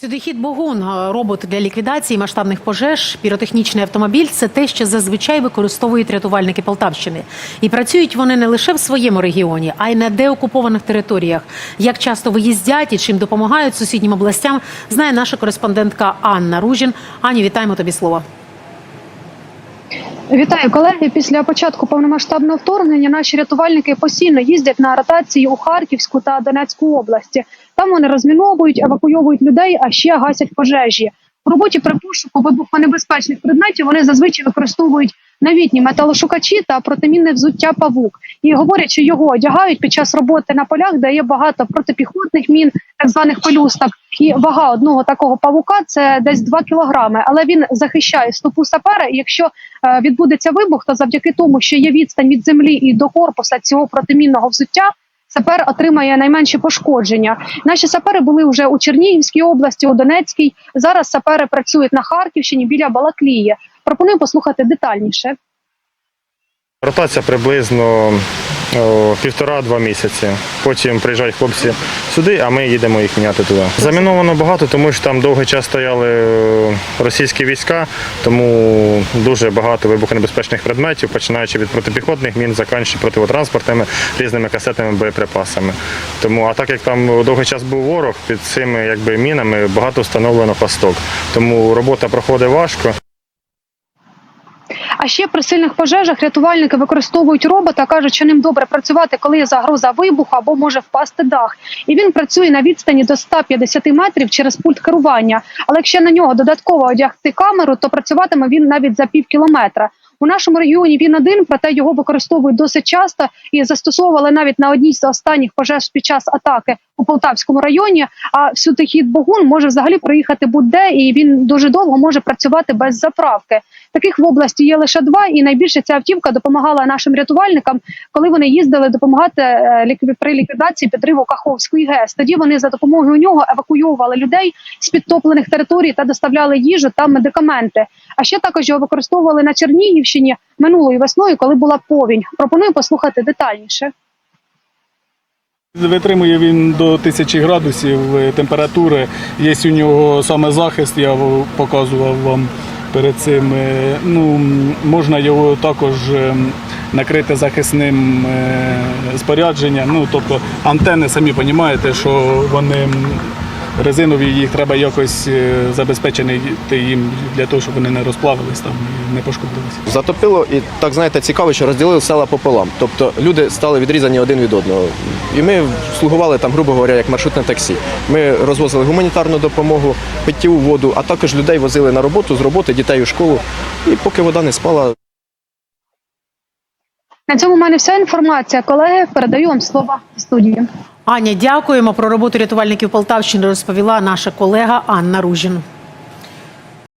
Сюдихід Богун, е, робот для ліквідації масштабних пожеж, піротехнічний автомобіль це те, що зазвичай використовують рятувальники Полтавщини. І працюють вони не лише в своєму регіоні, а й на деокупованих територіях. Як часто виїздять і чим допомагають сусіднім областям, знає наша кореспондентка Анна Ружін. Ані, вітаємо тобі слово. Вітаю колеги. Після початку повномасштабного вторгнення наші рятувальники постійно їздять на ротації у Харківську та Донецьку області. Там вони розміновують, евакуйовують людей, а ще гасять пожежі. У роботі при пошуку вибухонебезпечних предметів вони зазвичай використовують новітні металошукачі та протимінне взуття павук. І говорять, що його одягають під час роботи на полях, де є багато протипіхотних мін, так званих пелюсток. І вага одного такого павука це десь 2 кілограми. Але він захищає стопу сапера. І якщо е, відбудеться вибух, то завдяки тому, що є відстань від землі і до корпуса цього протимінного взуття. Сапер отримає найменші пошкодження. Наші сапери були вже у Чернігівській області, у Донецькій. Зараз сапери працюють на Харківщині біля Балаклії. Пропоную послухати детальніше. Ротація приблизно півтора-два місяці. Потім приїжджають хлопці сюди, а ми їдемо їх міняти туди. Заміновано багато, тому що там довгий час стояли е, російські війська, тому дуже багато вибухонебезпечних предметів, починаючи від протипіхотних мін, закінчуючи противотранспортними різними касетними боєприпасами. Тому, а так як там довгий час був ворог, під цими якби, мінами багато встановлено пасток. Тому робота проходить важко. А ще при сильних пожежах рятувальники використовують робота, кажуть, що ним добре працювати, коли є загроза вибуху або може впасти дах. І він працює на відстані до 150 метрів через пульт керування. Але якщо на нього додатково одягти камеру, то працюватиме він навіть за пів кілометра. У нашому регіоні він один, проте його використовують досить часто і застосовували навіть на одній з останніх пожеж під час атаки у Полтавському районі. А всюди хід Богун може взагалі проїхати будь-де, і він дуже довго може працювати без заправки. Таких в області є лише два, і найбільше ця автівка допомагала нашим рятувальникам, коли вони їздили допомагати е, при ліквідації підриву Каховської ГЕС. Тоді вони за допомогою нього евакуювали людей з підтоплених територій та доставляли їжу та медикаменти. А ще також його використовували на Чернігівщині минулої весною, коли була повінь. Пропоную послухати детальніше. Витримує він до тисячі градусів е, температури. Є у нього саме захист, я показував вам перед цим. Е, Ну, можна його також е, накрити захисним спорядженням. Ну, тобто антени, самі розумієте, що вони резинові, їх треба якось е, забезпечити їм для того, щоб вони не розплавились там і не пошкодилися. Затопило і так знаєте, цікаво, що розділили села пополам. Тобто люди стали відрізані один від одного. І ми слугували там, грубо говоря, як маршрутне таксі. Ми розвозили гуманітарну допомогу, питтєву воду, а також людей возили на роботу з роботи, дітей у школу. І поки вода не спала, На цьому в мене вся інформація. Колеги, передаю вам слово студії. Аня, дякуємо про роботу рятувальників Полтавщини. Розповіла наша колега Анна Ружін.